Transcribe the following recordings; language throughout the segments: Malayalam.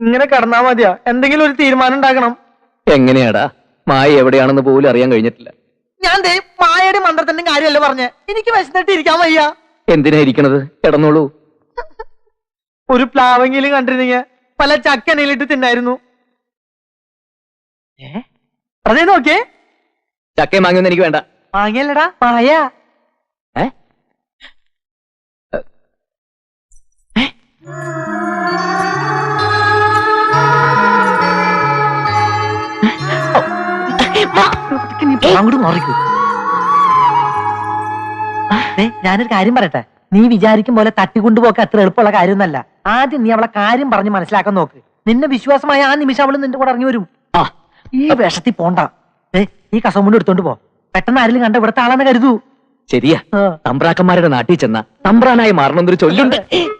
ഇങ്ങനെ കടന്നാ മതിയാ. എന്തെങ്കിലും ഒരു തീരുമാനം ഉണ്ടാക്കണം എങ്ങനെയാടാ? മായ എവിടെയാണെന്ന് പോലും അറിയാൻ കഴിഞ്ഞിട്ടില്ല. ഞാൻ ദേ മായയുടെ മന്ത്രത്തിന്റെ കാര്യമല്ല പറഞ്ഞേ. എനിക്ക് വിശന്നിട്ട് ഇരിക്കാൻ വയ്യ. എന്തിനാ ഇരിക്കണത്? കിടന്നോളൂ. ഒരു പ്ലാവെങ്കിലും കണ്ടിരുന്നെങ്കിൽ പല ചക്കനയിലിട്ട് തിന്നായിരുന്നു. ഏ? അതേ നോക്കിയേ. ചക്കയും വാങ്ങിയൊന്നും എനിക്ക് വേണ്ട. മാങ്ങയല്ലടാ മായ ഏ? അങ്ങോട്ട് മാറിക്കൂ. ദേ, ഞാനൊരു കാര്യം പറയട്ടെ. നീ വിചാരിക്കും പോലെ തട്ടിക്കൊണ്ടുപോക്ക് അത്ര എളുപ്പമുള്ള കാര്യമൊന്നല്ല. ആദ്യം നീ അവളെ കാര്യം പറഞ്ഞ് മനസ്സിലാക്കാൻ നോക്ക്. നിന്നെ വിശ്വാസമായ ആ നിമിഷം അവൾ നിന്റെ കൂടെ ഇറങ്ങി വരും. ഈ വേഷത്തിൽ പോണ്ട. ഏ ഈ കസമുണ്ട് എടുത്തോണ്ട് പോ. പെട്ടെന്ന് ആരെങ്കിലും കണ്ട ഇവിടുത്തെ ആളാന്ന് കരുതൂ. ശരിയാ. തമ്പ്രാക്കന്മാരുടെ നാട്ടിൽ ചെന്ന തമ്പ്രാനായി മാറണമെന്നൊരു ചൊല്ലുണ്ട്.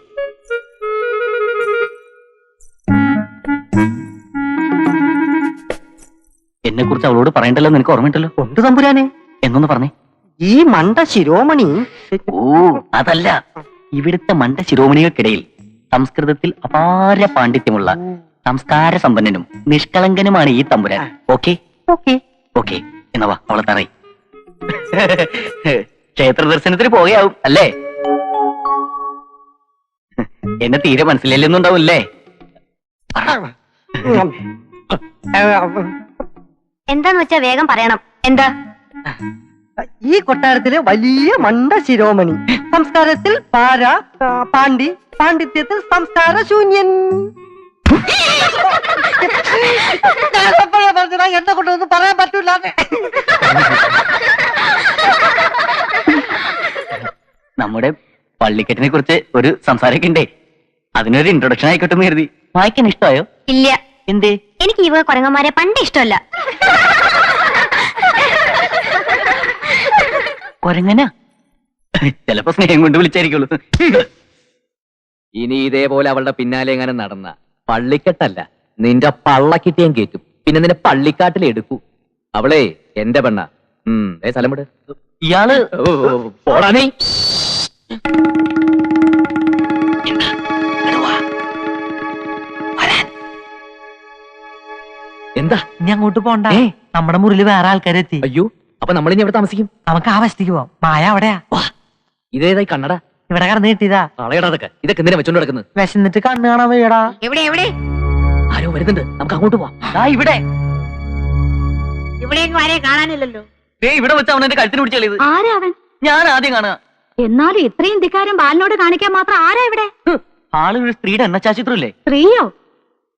എന്നെ കുറിച്ച് അവളോട് പറയണ്ടല്ലോ നിനക്ക് ഓർമ്മയുണ്ടല്ലോ? ഉണ്ട് തമ്പുരാനെ? എന്നൊന്ന് പറഞ്ഞേ. ഈ മണ്ട ശിരോമണി? ഓ അതല്ല. ഇവിടുത്തെ മണ്ട ശിരോമണികൾക്കിടയിൽ സംസ്കൃതത്തിൽ അപാര പാണ്ഡിത്യമുള്ള സംസ്കാര സമ്പന്നനും നിഷ്കളങ്കനുമാണ് ഈ തമ്പുരാൻ. ഓക്കെ? ഓക്കെ. ഓക്കെ. എന്നവാ അവളെ തറയി. ക്ഷേത്ര ദർശനത്തിന് പോവുകയാവും അല്ലേ? എന്നെ തീരെ മനസ്സിലല്ലെന്നുണ്ടാവില്ലേ എന്താന്ന് വെച്ചാ വേഗം പറയണം. എന്താ? ഈ കൊട്ടാരത്തിലെ വലിയ മണ്ട ശിരോമണി. സംസ്കാരത്തിൽ പാര പാണ്ഡി പാണ്ഡിത്യത്തിൽ സംസ്കാര ശൂന്യൻ. എന്നെ കൊണ്ടൊന്നും പറയാൻ പറ്റൂല നമ്മുടെ പള്ളിക്കെട്ടിനെ കുറിച്ച് ഒരു സംസാരമൊക്കെ ഉണ്ടേ. അതിനൊരു ഇൻട്രൊഡക്ഷൻ ആയിക്കോട്ടെ എന്ന് കരുതി. വായിക്കാൻ ഇഷ്ടമായോ? ഇല്ല. എന്തേ? എനിക്ക് ഈ കുരങ്ങന്മാരെ പണ്ട് ഇഷ്ടമല്ല. കൊരങ്ങന? ചിലപ്പോ സ്നേഹം കൊണ്ട് വിളിച്ചായിരിക്കുള്ളൂ. ഇനി ഇതേപോലെ അവളുടെ പിന്നാലെ എങ്ങനെ നടന്ന പള്ളിക്കെട്ടല്ല നിന്റെ പള്ളക്കിട്ടിയാൻ കേറ്റും. പിന്നെ നിന്നെ പള്ളിക്കാട്ടിൽ എടുക്കൂ. അവളെ എന്റെ പെണ്ണ. ഉം ഏ സ്ഥലം വിട്. ഇയാൾ ഓ, ഓ, ഓ, പോടാ നീ. ഇനി അങ്ങോട്ട് പോണ്ട. ഏ? നമ്മുടെ മുറിയിൽ വേറെ ആൾക്കാരെ എത്തി അയ്യോ അപ്പൊ നമ്മളിനി എവിടെ താമസിക്കും? നമുക്ക് ആ വശത്തേക്ക് പോവാം. മായ അവിടെയാ. ഇതേതായി കണ്ണട? ഇവിടെ കടന്ന് കിട്ടിയതാ. കളയടാ അതൊക്കെ ഇതൊക്കെ എന്തിനാ വെച്ചോണ്ട് കിടക്കുന്നത് വിശന്നിട്ട് കണ്ണു കാണാൻ വയ്യടാ. എവിടെ എവിടെ? ആരോ വരുന്നുണ്ട്. നമുക്ക് അങ്ങോട്ട് പോവാം. ദാ ഇവിടെ. ഇവിടെയൊക്കെ ആരെയും കാണാനില്ലല്ലോ. ദേ ഇവിടെ വെച്ച് അവൻ എന്റെ കഴുത്തിന് പിടിച്ചത് ആരാ അവൻ? ഞാൻ ആദ്യം കാണുക. എന്നാലും ഇത്രയും ധിക്കാരം ബാലിനോട് കാണിക്കാൻ മാത്രം ആരാ ഇവിടെ? ആൾ ഒരു സ്ത്രീയുടെ എണ്ണച്ചാച്ചിത്രല്ലേ? സ്ത്രീയോ?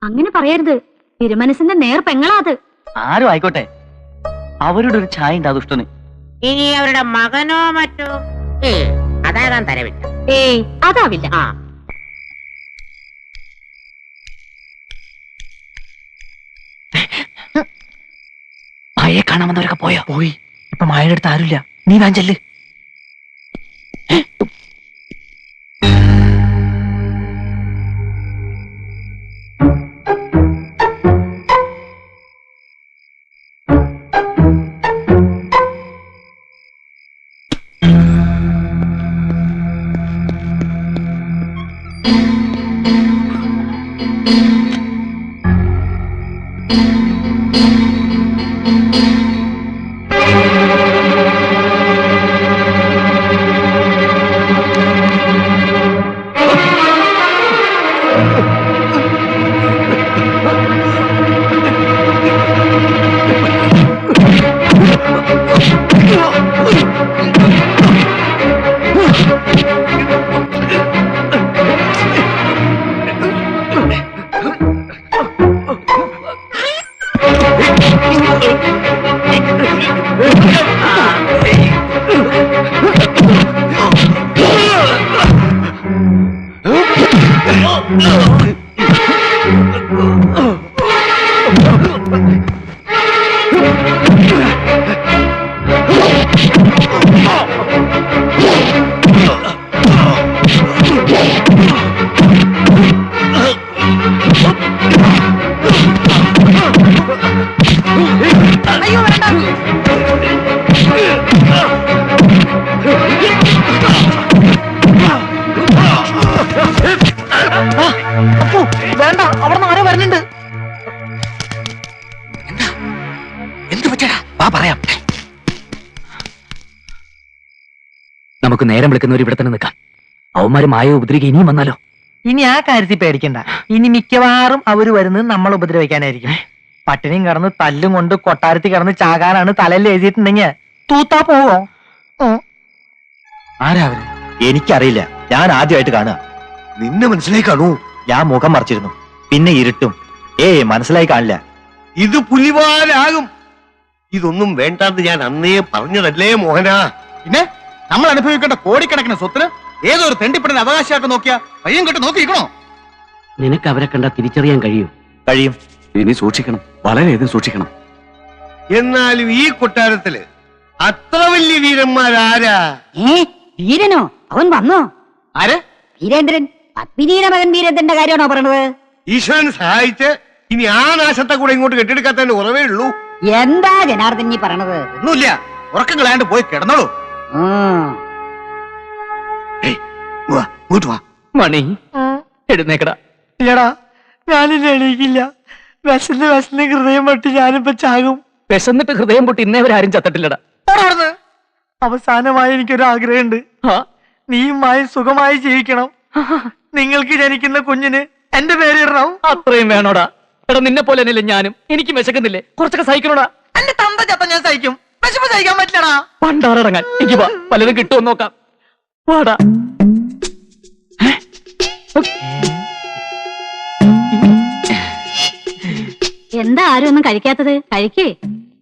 അങ്ങനെ പറയരുത്. തിരുമനസിന്റെ നേർ പെങ്ങളാ അത്. ആരും ആയിക്കോട്ടെ. അവരുടെ ഒരു ചായ ഉണ്ട് ആ ദുഷ്ടന് ഇനി അവരുടെ മകനോ മറ്റോ? ഏ അതാകാൻ തരവില്ല ഏയ് അതാവില്ല. ആ. മായയെ കാണാൻ വന്നവരൊക്കെ പോയോ? പോയി. ഇപ്പൊ മായയുടെ അടുത്ത് ആരുമില്ല. നീ വാഞ്ചൽ Joe. നേരം വിളിക്കുന്നവർ ഇവിടെ തന്നെ നിൽക്കാം. അവന്മാര് മായ ഉപദ്രവിക്കുക ഇനിയും വന്നാലോ? ഇനി ആ കാര്യത്തിൽ പേടിക്കണ്ട. ഇനി മിക്കവാറും അവർ വരുന്നത് നമ്മൾ ഉപദ്രവിക്കാനായിരിക്കും. പട്ടിണിയും കടന്ന് തല്ലും കൊണ്ട് കൊട്ടാരത്തിൽ കടന്ന് ചാകാനാണ് തലയിൽ എഴുതിയിട്ടുണ്ടെങ്കിൽ. തൂത്താ പോവോ. ആരാ അവർ? എനിക്കറിയില്ല. ഞാൻ ആദ്യമായിട്ട് കാണുക. നിന്നെ മനസ്സിലായി കാണൂ. ഞാൻ മുഖം മറിച്ചിരുന്നു. പിന്നെ ഇരുട്ടും. ഏ മനസ്സിലായി കാണില്ല. ഇത് പുലിവാലാകും. ഇതൊന്നും വേണ്ടാന്ന് ഞാൻ അന്നേ പറഞ്ഞതല്ലേ മോഹനാ? പിന്നെ? നമ്മൾ അനുഭവിക്കേണ്ട കോടിക്കണക്കിന് സ്വത്തിന് ഏതൊരു ഒരു അവകാശമാക്കി അവകാശമായിട്ട് നോക്കിയാ പയ്യം കെട്ട് നോക്കിയിരിക്കണോ? നിനക്ക് അവരെ കണ്ട തിരിച്ചറിയാൻ കഴിയും. കഴിയും. ഇനി സൂക്ഷിക്കണം. വളരെയധികം സൂക്ഷിക്കണം. എന്നാലും ഈ കൊട്ടാരത്തിൽ അത്ര വലിയ വീരന്മാരാരാ? ഏ വീരനോ? അവൻ വന്നോ? ആര്? വീരേന്ദ്രൻ. പത്മിനിയുടെ മകൻ വീരേന്ദ്രന്റെ കാര്യമാണോ പറഞ്ഞത് ഈശ്വരൻ സഹായിച്ച് ഇനി ആ നാശത്തെ കൂടെ ഇങ്ങോട്ട് കെട്ടിയെടുക്കാത്തതിന്റെ ഉറവേ ഉള്ളൂ. എന്താ ജനാർദ്ദൻ നീ പറഞ്ഞത് ഒന്നുമില്ല. ഉറക്കം കളയാണ്ട് പോയി കിടന്നോളൂ. മണി എഴുന്നേക്കടാ. ഇല്ലടാ ഞാനില്ല എണീക്കില്ല. വിശന്ന് വിശന്ന് ഹൃദയം പൊട്ടി ഞാനിപ്പോ ചാകും. വിശന്നിട്ട് ഹൃദയം പൊട്ടി ഇന്നേവരാരും ചത്തട്ടില്ലടാ. അവസാനമായി എനിക്കൊരു ആഗ്രഹമുണ്ട്. നീയുമായി സുഖമായി ജീവിക്കണം. നിങ്ങൾക്ക് ജനിക്കുന്ന കുഞ്ഞിന് എന്റെ പേര് ഇടണം. അത്രയും വേണോടാ. എടാ നിന്നെ പോലെ തന്നെയല്ലേ ഞാനും. എനിക്ക് വിശക്കുന്നില്ലേ? കുറച്ചൊക്കെ സഹിക്കണോടാ. എന്റെ തമ്പ ചത്ത ഞാൻ സഹിക്കും. വിശപ്പ് സഹിക്കാൻ പറ്റണ പണ്ടാറടങ്ങാൻ. എനിക്ക് വാ. പലതും കിട്ടുമോ നോക്കാം. വാടാ. എന്താ ആരും ഒന്നും കഴിക്കാത്തത്? കഴിക്കേ?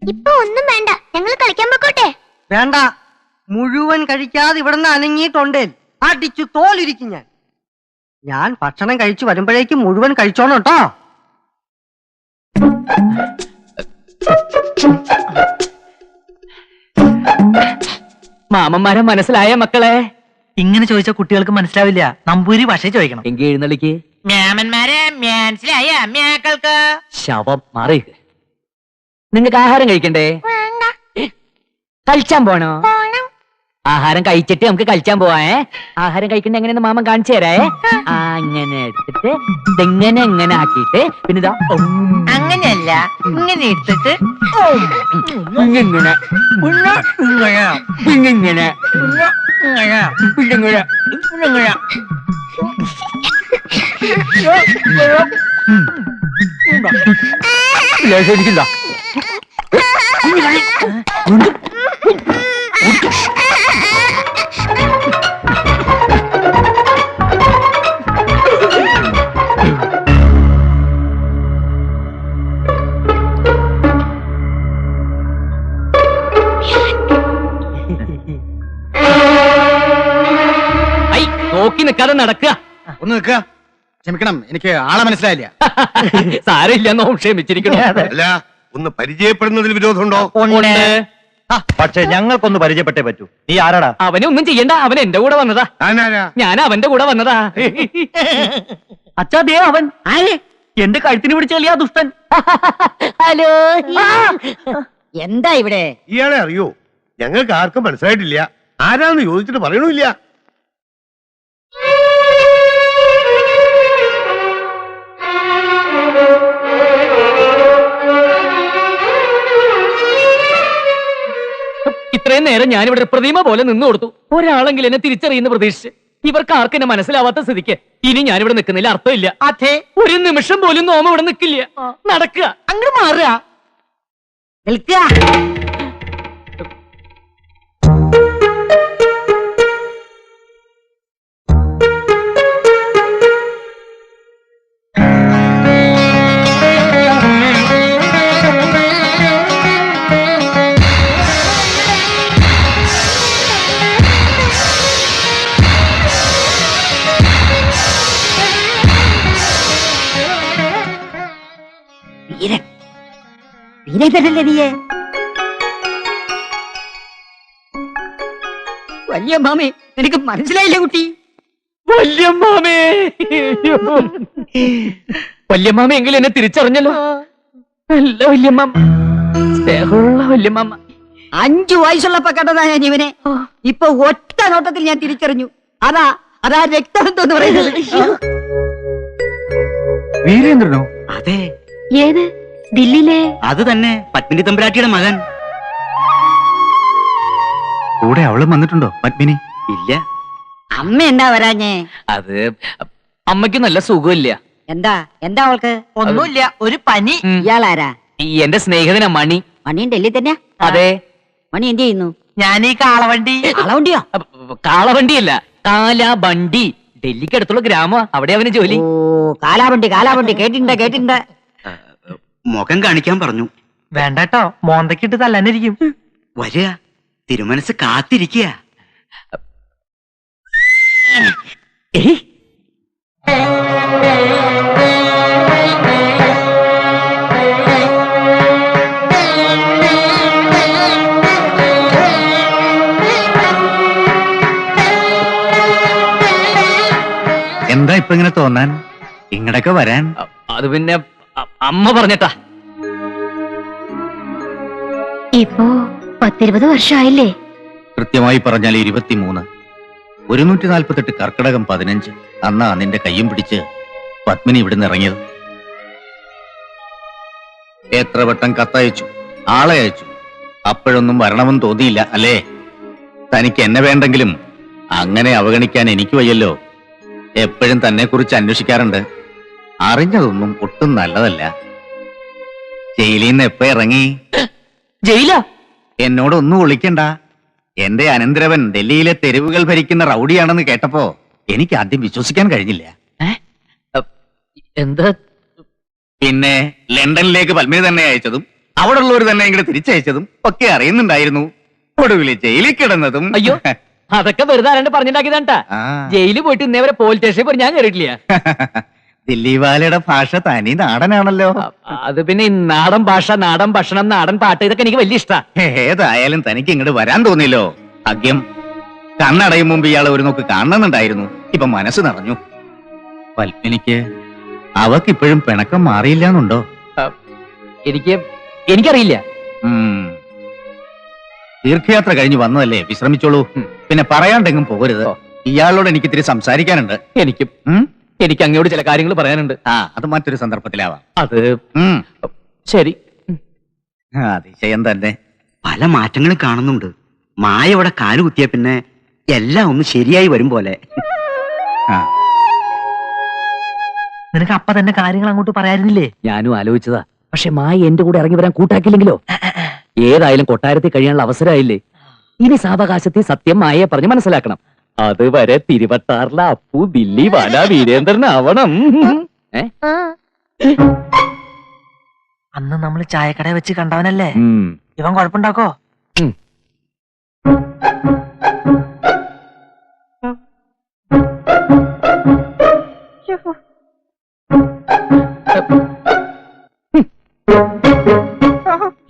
ഇപ്പൊ ഒന്നും വേണ്ട. ഞങ്ങൾ കളിക്കാൻ പോക്കോട്ടെ. വേണ്ട. മുഴുവൻ കഴിക്കാതെ ഇവിടുന്ന് അനങ്ങിയിട്ടുണ്ടേ. അടിച്ചു തോലിരിക്കും ഞാൻ. ഞാൻ ഭക്ഷണം കഴിച്ചു വരുമ്പോഴേക്കും മുഴുവൻ കഴിച്ചോണം കേട്ടോ. മാമന്മാരെ മനസ്സിലായ മക്കളെ? ഇങ്ങനെ ചോദിച്ച കുട്ടികൾക്ക് മനസ്സിലാവില്ല. നമ്പൂരി ഭാഷ ചോദിക്കണം. എങ്കി എഴുന്നള്ളിക്ക്. മാമന്മാരെ മനസ്സിലായ അമ്മയാക്കൾക്ക്. ശവം മാറി. നിങ്ങൾക്ക് ആഹാരം കഴിക്കണ്ടേ? കളിച്ചാൻ പോണോ? ആഹാരം കഴിച്ചിട്ട് നമുക്ക് കളിച്ചാൻ പോവാ ആഹാരം കഴിക്കണ്ട എങ്ങനെയെന്ന് മാമൻ കാണിച്ചു തരാ ആ, അങ്ങനെ എടുത്തിട്ട് ഇതെങ്ങനെ എങ്ങനെ ആക്കിയിട്ട് പിന്നെ ഇതാ ഉം, അങ്ങനെയല്ല ഇങ്ങനെ എടുത്തിട്ട് ഇങ്ങനെ ഇങ്ങനെ ഇങ്ങനെ ഇങ്ങനെ ലേശം എനിക്കില്ല ഐ നിൽക്കാതെ നടക്കുക. ഒന്ന് നിൽക്കുക ക്ഷമിക്കണം എനിക്ക് ആളെ മനസ്സിലായില്ല. സാരമില്ലെന്നോ ക്ഷമിച്ചിരിക്കണോ? അല്ല ഒന്ന് പരിചയപ്പെടുന്നതിൽ വിരോധമുണ്ടോ? ഉണ്ട്. പക്ഷെ ഞങ്ങൾക്കൊന്ന് പരിചയപ്പെട്ടേ പറ്റൂ. നീ ആരാടാ? അവനെ ഒന്നും ചെയ്യണ്ട അവൻ എന്റെ കൂടെ വന്നതാ. ഞാൻ അവന്റെ കൂടെ വന്നതാ. അച്ഛാ ദേ അവൻ. എന്റെ കഴുത്തിന് പിടിച്ച ആ ദുഷ്ടൻ? ഹലോ എന്താ ഇവിടെ? ഇയാളെ അറിയോ? ഞങ്ങൾക്ക് ആർക്കും മനസ്സിലായിട്ടില്ല. ആരാന്ന് ചോദിച്ചിട്ട് പറയണില്ല ഇത്രയും നേരം ഞാനിവിടെ പ്രതിമ പോലെ നിന്നു കൊടുത്തു. ഒരാളെങ്കിലും എന്നെ തിരിച്ചറിയുന്ന പ്രതീക്ഷിച്ച്. ഇവർക്ക് ആർക്കും എന്നെ മനസ്സിലാവാത്ത സ്ഥിതിക്ക് ഇനി ഞാനിവിടെ നിൽക്കുന്നില്ല അർത്ഥമില്ല. അതെ. ഒരു നിമിഷം പോലും നോമ ഇവിടെ നിൽക്കില്ല. നടക്കുക. അങ്ങനെ മാറുക. നിൽക്കുക. വീരേന്ദ്രനല്ലേ നീയെ? വലിയ മാമി നിനക്ക് മനസ്സിലായില്ലേ കുട്ടി? വല്യമ്മാമേ. വല്യമ്മാമ എങ്കിലും എന്നെ തിരിച്ചറിഞ്ഞല്ലോ. നല്ല വല്യമ്മാമ. സ്നേഹമുള്ള വല്യമ്മാമ. അഞ്ചു വയസ്സുള്ള കണ്ടതാ ഞാൻ ഇവനെ. ഇപ്പൊ ഒറ്റ നോട്ടത്തിൽ ഞാൻ തിരിച്ചറിഞ്ഞു. അതാ അതാ രക്തബന്ധം എന്ന് പറയുന്നത്. വീരേന്ദ്രനോ? അതെ. ഏത്? ദില്ലിയിലെ അത് തന്നെ പത്മിനി തമ്പുരാട്ടിയുടെ മകൻ. കൂടെ അവളും വന്നിട്ടുണ്ടോ പത്മിനി? ഇല്ല. അമ്മ എന്താ വരാഞ്ഞേ? അത് അമ്മയ്ക്ക് നല്ല സുഖമില്ല. എന്താ എന്താ അവൾക്ക്? ഒന്നുമില്ല ഒരു പനി. ഉം. ഇയാളാരാ? ഈ എന്റെ സ്നേഹിതനാ മണി. മണിയും ഡൽഹി തന്നെയാ? അതെ. മണി എന്ത് ചെയ്യുന്നു? ഞാൻ ഈ കാളവണ്ടി. കാളവണ്ടിയോ? അപ്പ- കാളവണ്ടിയല്ല കാലാബണ്ടി ഡൽഹിക്ക് അടുത്തുള്ള ഗ്രാമ അവിടെ അവന് ജോലി. ഓ കാലാവണ്ടി കാലാവണ്ടി. കേട്ടിട്ടുണ്ട് കേട്ടിട്ടുണ്ട്? മുഖം കാണിക്കാൻ പറഞ്ഞു. വേണ്ടട്ടോ മോന്തക്കിട്ട് തല്ലാനിരിക്കും. വരിക. തിരുമനസ് കാത്തിരിക്കുക. എന്താ ഇപ്പൊ ഇങ്ങനെ തോന്നാൻ? ഇങ്ങടൊക്കെ വരാൻ? അത് പിന്നെ അമ്മ പറഞ്ഞിട്ടാ. ഇപ്പോ പത്തിരുപത് വർഷമായില്ലേ കൃത്യമായി പറഞ്ഞാൽ ഇരുപത്തിമൂന്ന്. ഒരുന്നൂറ്റി നാൽപ്പത്തെട്ട് കർക്കിടകം പതിനഞ്ച്. അന്നാ നിന്റെ കയ്യും പിടിച്ച് പത്മിനി ഇവിടുന്ന് ഇറങ്ങിയത്. എത്ര വട്ടം കത്തയച്ചു? ആളെ അയച്ചു. അപ്പോഴൊന്നും വരണമെന്ന് തോന്നിയില്ല അല്ലേ? തനിക്ക് എന്നെ വേണ്ടെങ്കിലും അങ്ങനെ അവഗണിക്കാൻ എനിക്ക് വയ്യല്ലോ. എപ്പോഴും തന്നെ കുറിച്ച് അന്വേഷിക്കാറുണ്ട്. അറിഞ്ഞതൊന്നും ഒട്ടും നല്ലതല്ല. ജയിലിൽ നിന്ന് എപ്പോ ഇറങ്ങി? ജയിലാ? എന്നോടൊന്നും വിളിക്കണ്ട. എന്റെ അനന്തരവൻ ഡൽഹിയിലെ തെരുവുകൾ ഭരിക്കുന്ന റൗഡിയാണെന്ന് കേട്ടപ്പോ എനിക്ക് ആദ്യം വിശ്വസിക്കാൻ കഴിഞ്ഞില്ല. എന്താ? പിന്നെ ലണ്ടനിലേക്ക് പത്മിനി തന്നെ അയച്ചതും അവിടെ ഉള്ളവർ തന്നെ ഇങ്ങോട്ട് തിരിച്ചയച്ചതും ഒക്കെ അറിയുന്നുണ്ടായിരുന്നു. ഒടുവിൽ ജയിലിൽ കിടന്നതും. അയ്യോ അതൊക്കെ വെറുതെ ആരാണ്ട് പറഞ്ഞിട്ടാക്കിയതാണ്ടാ ജയിലിൽ പോയിട്ട് ഇന്നേവരെ പോലീസ് സ്റ്റേഷനിൽ പോയി ഞാൻ കയറിയിട്ടില്ല ദില്ലി വാലയുടെ ഭാഷ തനി നാടനാണല്ലോ. അത് പിന്നെ ഈ നാടൻ ഭാഷ നാടൻ ഭക്ഷണം നാടൻ പാട്ട് ഇതൊക്കെ എനിക്ക് വലിയ ഇഷ്ടാ. ഏതായാലും തനിക്ക് ഇങ്ങോട്ട് വരാൻ തോന്നില്ലോ ഭാഗ്യം. കണ്ണടയും മുമ്പ് ഇയാളെ ഒരു നോക്ക് കാണണമെന്നുണ്ടായിരുന്നു. ഇപ്പൊ മനസ്സ് നിറഞ്ഞു. പത്മിനിക്ക് അവക്കിപ്പോഴും പിണക്കം മാറിയില്ല എന്നുണ്ടോ എനിക്ക് എനിക്കറിയില്ല. ദീർഘയാത്ര തീർത്ഥയാത്ര കഴിഞ്ഞ് വന്നതല്ലേ? വിശ്രമിച്ചോളൂ. പിന്നെ പറയാണ്ടെങ്കിലും പോകരുത്. ഇയാളോട് എനിക്ക് ഇത്തിരി സംസാരിക്കാനുണ്ട്. എനിക്കും? എനിക്ക് അങ്ങോട്ട് ചില കാര്യങ്ങൾ പറയാനുണ്ട്. ആ അത് മറ്റൊരു സന്ദർഭത്തിലാവാം. അത് ഉം. ശരി. ആ, അതിശയം തന്നെ. പല മാറ്റങ്ങളും കാണുന്നുണ്ട്. മായ ഇവിടെ കാൽ കുത്തിയ പിന്നെ എല്ലാം ഒന്ന് ശരിയായി വരും പോലെ. ആ. നിനക്ക് അപ്പ തന്നെ കാര്യങ്ങൾ അങ്ങോട്ട് പറയാനില്ലേ? ഞാനും ആലോചിച്ചതാ. പക്ഷെ മായ എന്റെ കൂടെ ഇറങ്ങി വരാൻ കൂട്ടാക്കില്ലെങ്കിലോ? ഏതായാലും കൊട്ടാരത്തിൽ കഴിയാനുള്ള അവസരമായില്ലേ? ഇനി സാവകാശത്തിൽ സത്യം മായയെ പറഞ്ഞ് മനസ്സിലാക്കണം. അതുവരെ തിരുവട്ടാറിലെ അപ്പു ദില്ലി വാല വീരേന്ദ്രൻ ആവണം അന്ന് നമ്മൾ ചായക്കട വെച്ച് കണ്ടവനല്ലേ? ഇവൻ കുഴപ്പമുണ്ടാക്കോ? ഉം.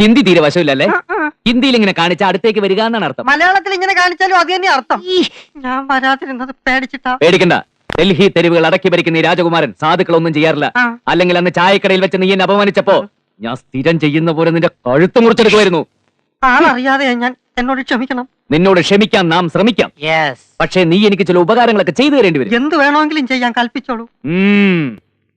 ഹിന്ദി തീരെ വശമില്ലല്ലേ? ഹിന്ദിയിൽ ഇങ്ങനെ കാണിച്ച അടുത്തേക്ക് വരിക എന്നാണ് അർത്ഥം. മലയാളത്തിൽ ഇങ്ങനെ കാണിച്ചാലും അത് തന്നെ അർത്ഥം. ഞാൻ വരാതിരുന്നത് പേടിച്ചിട്ടാ. പേടിക്കണ്ട. ഡൽഹി തെരുവുകൾ അടക്കി ഭരിക്കുന്ന ഈ രാജകുമാരൻ സാധുക്കളൊന്നും ചെയ്യാറില്ല. അല്ലെങ്കിൽ അന്ന് ചായക്കടയിൽ വെച്ച് നീ എന്നെ അപമാനിച്ചപ്പോ ഞാൻ സ്ഥിരം ചെയ്യുന്ന പോലെ നിന്റെ കഴുത്ത് മുറിച്ചെടുക്കുമായിരുന്നു. ആളറിയാതെ ഞാൻ എന്നോട് ക്ഷമിക്കണം. നിന്നോട് ക്ഷമിക്കാൻ നാം ശ്രമിക്കാം. യെസ് പക്ഷേ നീ എനിക്ക് ചില ഉപകാരങ്ങളൊക്കെ ചെയ്തു തരേണ്ടി വരും. എന്ത് വേണമെങ്കിലും ചെയ്യാൻ കൽപ്പിച്ചോളൂ.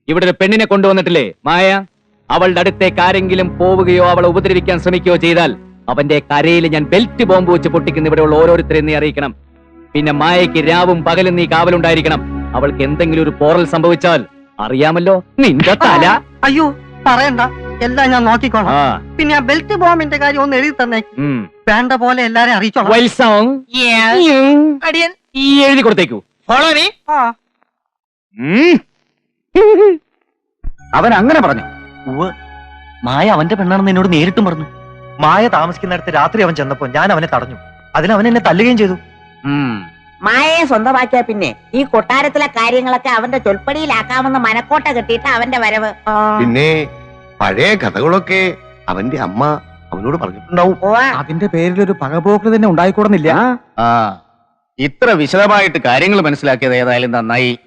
ഇവിടെ ഒരു പെണ്ണിനെ കൊണ്ടുവന്നിട്ടില്ലേ? മായ അവളുടെ അടുത്തേക്ക് ആരെങ്കിലും പോവുകയോ അവളെ ഉപദ്രവിക്കാൻ ശ്രമിക്കുകയോ ചെയ്താൽ അവന്റെ കരയിൽ ഞാൻ ബെൽറ്റ് ബോംബ് വെച്ച് പൊട്ടിക്കുന്ന ഇവിടെയുള്ള ഓരോരുത്തരെയും നീ അറിയിക്കണം. പിന്നെ മായയ്ക്ക് രാവും പകലും നീ കാവലുണ്ടായിരിക്കണം. അവൾക്ക് എന്തെങ്കിലും ഒരു പോറൽ സംഭവിച്ചാൽ അറിയാമല്ലോ നിന്റെ തല. അയ്യോ പറയണ്ട. എല്ലാം ഞാൻ നോക്കിക്കോളാം. പിന്നെ ആ ബെൽറ്റ് ബോംബിന്റെ കാര്യം ഒന്ന് എഴുതി തന്നെ. വേണ്ട പോലെ എല്ലാരെയും അറിയിച്ചോളാം. അടിയൻ ഈ എഴുതി കൊടുത്തേക്കൂ. ഫോളോ നീ ആ. അവൻ അങ്ങനെ പറഞ്ഞു. മായ അവന്റെ പെണ്ണാണെന്ന് എന്നോട് നേരിട്ടും പറഞ്ഞു. മായ താമസിക്കുന്നിടത്ത് രാത്രി അവൻ ചെന്നപ്പോ ഞാൻ അവനെ തടഞ്ഞു. അതിന് അവൻ എന്നെ തല്ലുകയും ചെയ്തു. മായയെ സ്വന്തമാക്കിയ പിന്നെ. ഈ കൊട്ടാരത്തിലെ കാര്യങ്ങളൊക്കെ അവന്റെ ചൊൽപ്പടിയിലാക്കാമെന്ന് മനക്കോട്ട കെട്ടിയിട്ട് അവന്റെ വരവ്. പിന്നെ പഴയ കഥകളൊക്കെ അവന്റെ അമ്മ അവനോട് പറഞ്ഞിട്ടുണ്ടാവും. അതിന്റെ പേരിൽ ഒരു പകപോക്ക് തന്നെ ഉണ്ടായിക്കൂടുന്നില്ല. ഇത്ര വിശദമായിട്ട് കാര്യങ്ങൾ മനസ്സിലാക്കിയത് ഏതായാലും നന്നായി.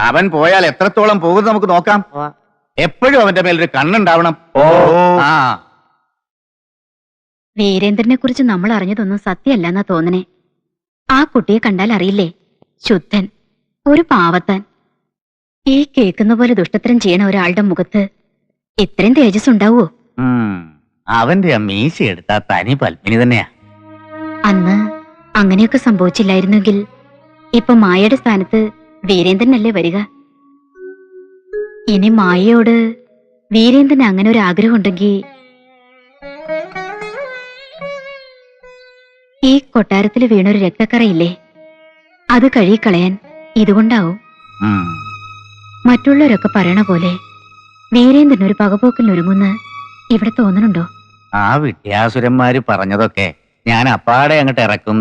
അവൻ പോയാൽ എത്രത്തോളം പോകുന്നത് നമുക്ക് നോക്കാം. എപ്പോഴും അവന്റെ മേലൊരു കണ്ണുണ്ടാവണം. ഓ. ആ. വീരേന്ദ്രനെ കുറിച്ച് നമ്മൾ അറിഞ്ഞതൊന്നും സത്യമല്ലെന്നാ തോന്നണേ. ആ കുട്ടിയെ കണ്ടാൽ അറിയില്ലേ? ശുദ്ധൻ. ഒരു പാവത്താൻ. ഈ കേൾക്കുന്ന പോലെ ദുഷ്ടത്തരം ചെയ്യണ ഒരാളുടെ മുഖത്ത് ഇത്രയും തേജസ് ഉണ്ടാവോ? അവന്റെ ആ മീശ എടുത്താ തനി പത്മിനി തന്നെയാ. അന്ന് അങ്ങനെയൊക്കെ സംഭവിച്ചില്ലായിരുന്നെങ്കിൽ ഇപ്പൊ മായയുടെ സ്ഥാനത്ത് വീരേന്ദ്രനല്ലേ വരിക? ഇനി മായയോട് വീരേന്ദ്രന് അങ്ങനെ ഒരു ആഗ്രഹം ഉണ്ടെങ്കിൽ കൊട്ടാരത്തിൽ വീണൊരു രക്തക്കറയില്ലേ? അത് കഴുകിക്കളയാൻ ഇതുകൊണ്ടാവും. മറ്റുള്ളവരൊക്കെ പറയണ പോലെ വീരേന്ദ്രൻ ഒരു പകപോക്കിൽ ഒരുങ്ങുന്ന ഇവിടെ തോന്നുന്നുണ്ടോ ആ വിദ്യാസുരന്മാര് പറഞ്ഞതൊക്കെ ഞാൻ അപ്പാടെ അങ്ങോട്ട് ഇറക്കും